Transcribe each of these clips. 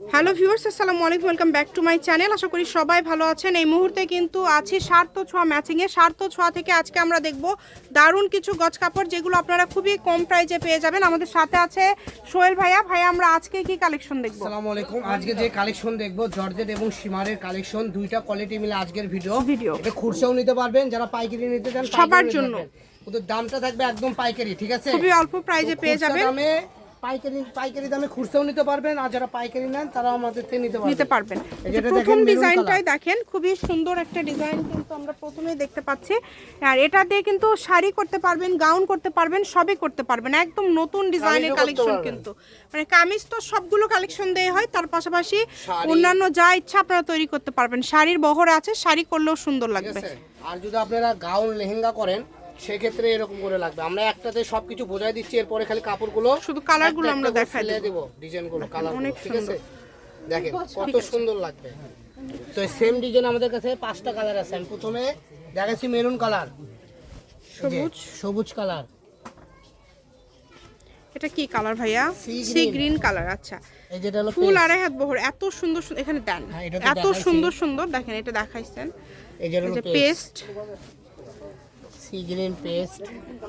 Hello viewers আসসালামু আলাইকুম welcome back to my channel. আশা করি সবাই ভালো আছেন। এই মুহূর্তে কিন্তু আছি সার্থ ছোঁয়া ম্যাচিংয়ে সার্থ ছোঁয়া থেকে আজকে আমরা দেখব দারুণ কিছু গজ কাপড় যেগুলো আপনারা খুবই কম প্রাইজে পেয়ে যাবেন। আমাদের সাথে আছে সোহেল ভাইয়া। ভাইয়া আমরা আজকে কি কালেকশন দেখব? আসসালামু আলাইকুম। আজকে যে কালেকশন দেখব জর্জেট এবং সীমারের কালেকশন দুইটা কোয়ালিটি মিলে আজকের ভিডিও ভিডিও। এটা খুরসাও নিতে পারবেন যারা পাইকারি নিতে চান সবার জন্য। ওদের দামটা থাকবে একদম পাইকারি ঠিক আছে? খুবই অল্প প্রাইজে পেয়ে যাবেন। পাইকারি পাইকারি দামে খুরসাও নিতে পারবেন আর যারা পাইকারি নেন তারাও আমাদের থেকে নিতে পারবেন। নিতে পারবেন। প্রথম ডিজাইনটাই দেখেন খুবই সুন্দর একটা ডিজাইন কিন্তু আমরা প্রথমেই দেখতে পাচ্ছি। আর এটা দিয়ে কিন্তু শাড়ি করতে পারবেন গাউন করতে পারবেন সবই করতে পারবেন। একদম নতুন ডিজাইনের কালেকশন কিন্তু। মানে কামিজ তো সবগুলো কালেকশন দেওয়া হয় তার পাশাপাশি অন্যান্য যা ইচ্ছা আপনারা তৈরি করতে পারবেন। শাড়ির বহরে আছে শাড়ি করলেও সুন্দর লাগবে। আর যদি আপনারা গাউন লেহেঙ্গা করেন সেক্ষেত্রে এরকম করে লাগবে। আমরা একটাতে সবকিছু বোঝাই দিচ্ছি এরপরে খালি কাপড়গুলো শুধু কালারগুলো আমরা দেখাই দেব। দেব ডিজাইনগুলো কালার অনেক ঠিক আছে? দেখেন কত সুন্দর লাগবে। তো সেম ডিজাইন আমাদের কাছে পাঁচটা কালার আছে। আমি প্রথমে দেখাচ্ছি মেরুন কালার সবুজ? সবুজ কালার এটা কি কালার ভাইয়া? সি গ্রিন কালার আচ্ছা। এই যেটা হলো ফুল আড়াই হাত বহর এত সুন্দর সুন্দর এখানে দেন। হ্যাঁ, এত সুন্দর সুন্দর দেখেন এটা দেখাইছেন। এই যে পেস্ট সি গ্রিন পেস্ট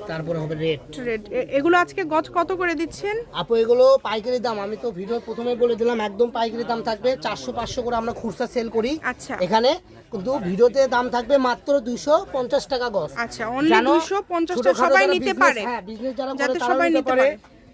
তারপরে হবে রেড। রেড। এগুলো আজকে গজ কত করে দিচ্ছেন? আপু এগুলো পাইকারি দাম আমি তো ভিডিও প্রথমে বলে দিলাম একদম পাইকারি দাম থাকবে চারশো পাঁচশো করে আমরা খুচরা সেল করি। আচ্ছা। এখানে কিন্তু ভিডিওতে দাম থাকবে মাত্র দুইশো পঞ্চাশ টাকা গজ। আচ্ছা অনলি জানো, 250 ছোটখাটো সবাই নিতে পারে। হ্যাঁ বিজনেস যারা করে তারা নিতে পারে।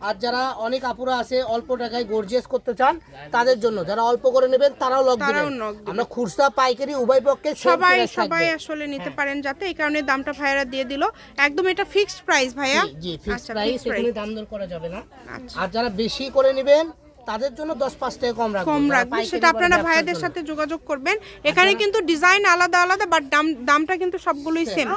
আর যারা অনেক আপুরা আছে অল্প টাকায় গর্জিয়াস করতে চান তাদের জন্য। যারা অল্প করে নেবেন তারাও লক দিবেন। আমরা খুচরা পাইকারি উভয় পক্ষে সবাই সবাই আসলে নিতে পারেন যাতে এই কারণে দামটা ভাইয়ারা দিয়ে দিল। একদম এটা ফিক্সড প্রাইস ভাইয়া। জি, ফিক্সড আচ্ছা প্রাইস এখানে দাম দর করা যাবে না। আচ্ছা। আর যারা বেশি করে নেবেন তাদের জন্য দশ পাঁচ টাকা কম রাখব। কম পাইকারি সেটা আপনারা ভাইয়াদের সাথে যোগাযোগ করবেন। এখানে কিন্তু ডিজাইন আলাদা আলাদা বাট দাম দামটা কিন্তু সবগুলোই সেম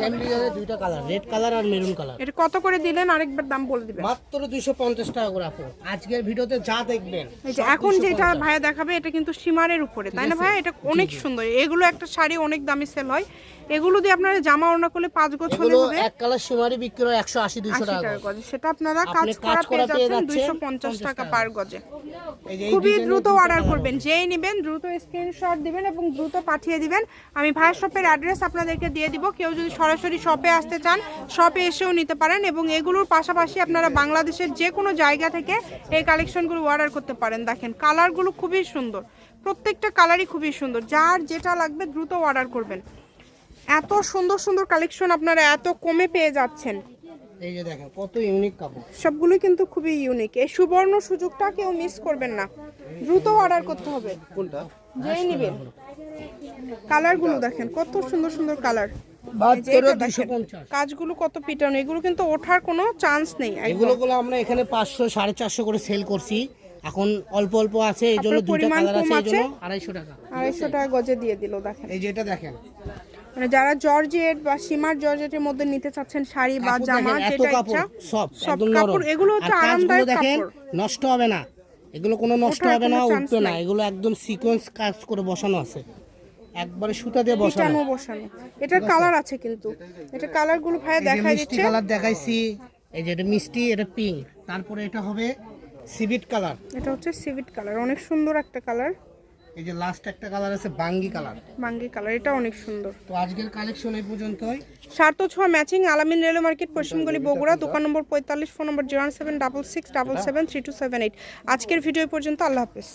সেম ডিজাইনের দুইটা কালার রেড কালার আর মেরুন কালার এটা কত করে দিলেন? আরেকবার দাম বলে দিবেন। মাত্র দুইশো পঞ্চাশ টাকা করে আপু। আজকের ভিডিওতে যা দেখবেন এই যে এখন যেটা ভাইয়া দেখাবে এটা কিন্তু সীমারের উপরে তাই না ভাইয়া? এটা অনেক সুন্দর। এগুলো একটা শাড়ি অনেক দামি সেল হয়। এগুলো দিয়ে আপনারা জামা ওড়না করলে পাঁচ গোছ হলে হবে। এক কালার সীমারি বিক্রি হয় একশো আশি দুইশো আশি টাকা টাকা করে। সেটা আপনারা কাজ করা পেয়ে যাচ্ছেন যাচ্ছেন দুইশো পঞ্চাশ টাকা টাকা। পার গজে। এই খুবই দ্রুত অর্ডার করবেন যেই নেবেন দ্রুত স্ক্রিনশট দিবেন এবং দ্রুত পাঠিয়ে দিবেন। আমি ভাইয়ের শপের অ্যাড্রেস আপনাদেরকে দিয়ে দিব। কেউ যদি সরাসরি শপে আসতে চান শপে এসেও নিতে পারেন এবং এগুলোর পাশাপাশি আপনারা বাংলাদেশের যে কোনো জায়গা থেকে এই কালেকশনগুলো অর্ডার করতে পারেন। দেখেন কালারগুলো খুবই সুন্দর। প্রত্যেকটা কালারই খুবই সুন্দর। যার যেটা লাগবে দ্রুত অর্ডার করবেন। এত সুন্দর সুন্দর কালেকশন আপনারা এত কমে পেয়ে যাচ্ছেন। এই যে দেখেন কত ইউনিক কাপড়। সবগুলোই কিন্তু খুবই ইউনিক এই সুবর্ণ সুযোগটা কেউ মিস করবেন না। দ্রুত অর্ডার করতে হবে। কোনটা? যেই নেবেন। কালারগুলো দেখেন কত সুন্দর সুন্দর কালার। কাজগুলো কত পিটানো এগুলো কিন্তু ওঠার কোনো চান্স নেই। এগুলো গুলো আমরা এখানে পাঁচশো সাড়ে চারশো করে সেল করছি। এখন অল্প অল্প আছে এই জন্য পরিমাণ কালার আছে এই জন্য আড়াইশো টাকা। আড়াইশো টাকা গজে দিয়ে দিল দেখেন। এই যেটা দেখেন। মানে যারা জর্জেট বা সীমার জর্জেটের মধ্যে নিতে চাচ্ছেন শাড়ি বা জামা যেটা ইচ্ছা সব সব একদম কাপড় এগুলো হচ্ছে আর আরামদায়ক দেখেন নষ্ট হবে না। এগুলো কোনো নষ্ট হবে না উঠবে না। এগুলো একদম সিকোয়েন্স কাজ করে বসানো আছে। একবারে সুতা দিয়ে বসানো। বসানো। এটার কালার আছে। কিন্তু। এটা কালারগুলো ভাইয়া দেখাই মিষ্টি দিচ্ছে। কালার দেখাইছি। এই যে এটা মিষ্টি এটা পিঙ্ক তারপরে এটা হবে সিভিট কালার এটা হচ্ছে সিভিট কালার অনেক সুন্দর একটা কালার এই যে লাস্ট একটা কালার আছে বাঙ্গি কালার বাঙ্গি কালার এটা অনেক সুন্দর। তো আজকের কালেকশন এই পর্যন্তই। সার্থ ছোঁয়া ম্যাচিং আলামিন রেলওয়ে মার্কেট পশ্চিমগলি বগুড়া দোকান নম্বর পঁয়তাল্লিশ phone number zero seven double six double seven three two seven eight আজকের ভিডিও পর্যন্ত আল্লাহ হাফেজ।